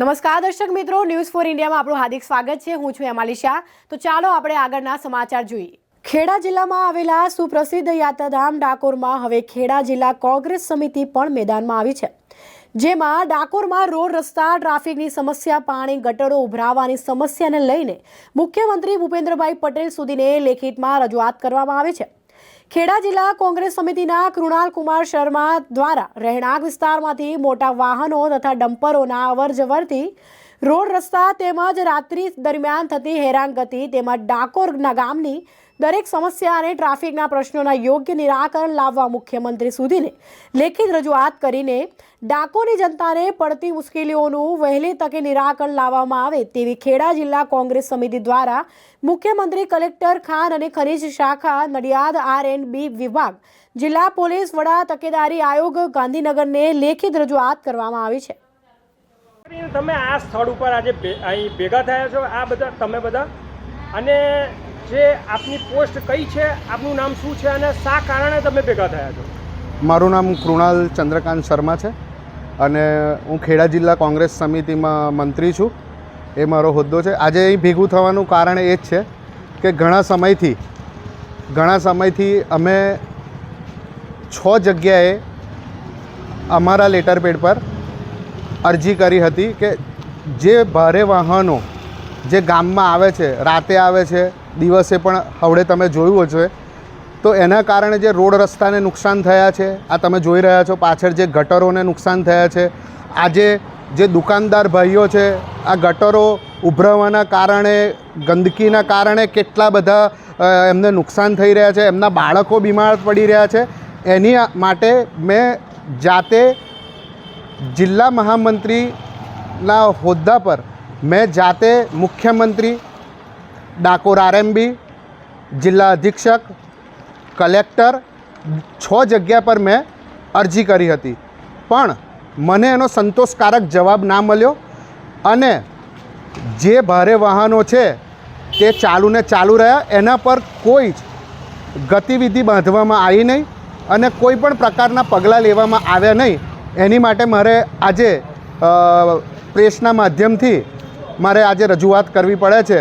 નમસ્કાર દર્શક મિત્રો ન્યૂઝ ફોર ઇન્ડિયામાં આપણું હાર્દિક સ્વાગત છે. હું છું એમાલી શાહ. તો ચાલો આપણે આગળના સમાચાર જોઈએ. ખેડા જિલ્લામાં આવેલા સુપ્રસિદ્ધ યાત્રાધામ ડાકોરમાં હવે ખેડા જિલ્લા કોંગ્રેસ સમિતિ પણ મેદાનમાં આવી છે. જેમાં ડાકોરમાં રોડ રસ્તા, ટ્રાફિકની સમસ્યા, પાણી, ગટરો ઉભરાવાની સમસ્યાને લઈને મુખ્યમંત્રી ભૂપેન્દ્રભાઈ પટેલ સુધીને લેખિતમાં રજૂઆત કરવામાં આવી છે. ખેડા જિલ્લા કોંગ્રેસ સમિતિના કૃણાલ કુમાર શર્મા દ્વારા રહેણાંક વિસ્તારમાંથી મોટા વાહનો તથા ડમ્પરોના અવરજવરથી રોડ રસ્તા તેમજ રાત્રિ દરમિયાન થતી હેરાનગતિ તેમજ ડાકોરના ગામની દરેક સમસ્યા અને ટ્રાફિકના પ્રશ્નોના યોગ્ય નિરાકરણ લાવવા મુખ્યમંત્રી સુધીને લેખિત રજૂઆત કરીને ડાકોરની જનતાને પડતી મુશ્કેલીઓનું વહેલી તકે નિરાકરણ લાવવામાં આવે તેવી ખેડા જિલ્લા કોંગ્રેસ સમિતિ દ્વારા મુખ્યમંત્રી કલેક્ટર ખાન અને ખનીજ શાખા નડિયાદ આર એન્ડ બી વિભાગ, જિલ્લા પોલીસ વડા તકેદારી આયોગ ગાંધીનગરને લેખિત રજૂઆત કરવામાં આવી છે. તમે આ સ્થળ ઉપર આજે અહીં ભેગા થયા છો, આ બધા, તમે બધા? અને જે આપની પોસ્ટ કઈ છે, આપનું નામ શું છે અને શા કારણે તમે ભેગા થયા છો? મારું નામ કૃણાલ ચંદ્રકાંત શર્મા છે અને હું ખેડા જિલ્લા કોંગ્રેસ સમિતિમાં મંત્રી છું. એ મારો હોદ્દો છે. આજે અહીં ભેગું થવાનું કારણ એ જ છે કે ઘણા સમયથી ઘણા સમયથી અમે છ જગ્યાએ અમારા લેટર પેડ પર અરજી કરી હતી કે જે ભારે વાહનો જે ગામમાં આવે છે, રાતે આવે છે, દિવસે પણ હવડે તમે જોયું હશે, તો એના કારણે જે રોડ રસ્તાને નુકસાન થયા છે, આ તમે જોઈ રહ્યા છો, પાછળ જે ગટરોને નુકસાન થયા છે, આજે જે દુકાનદાર ભાઈઓ છે, આ ગટરો ઉભરાવાના કારણે, ગંદકીના કારણે કેટલા બધા એમને નુકસાન થઈ રહ્યા છે, એમના બાળકો બીમાર પડી રહ્યા છે, એની માટે મેં જાતે જિલ્લા મહામંત્રીના હોદ્દા પર મેં જાતે મુખ્યમંત્રી, ડાકોર આરએમબી જિલ્લા અધિક્ષક, કલેક્ટર છ જગ્યા પર મેં અરજી કરી હતી. પણ મને એનો સંતોષકારક જવાબ ના મળ્યો અને જે ભારે વાહનો છે તે ચાલુને ચાલુ રહ્યા એના પર કોઈ જ ગતિવિધિ બાંધવામાં આવી નહીં અને કોઈ પણ પ્રકારના પગલાં લેવામાં આવ્યા નહીં. એની માટે મારે આજે પ્રેસના માધ્યમથી મારે આજે રજૂઆત કરવી પડે છે.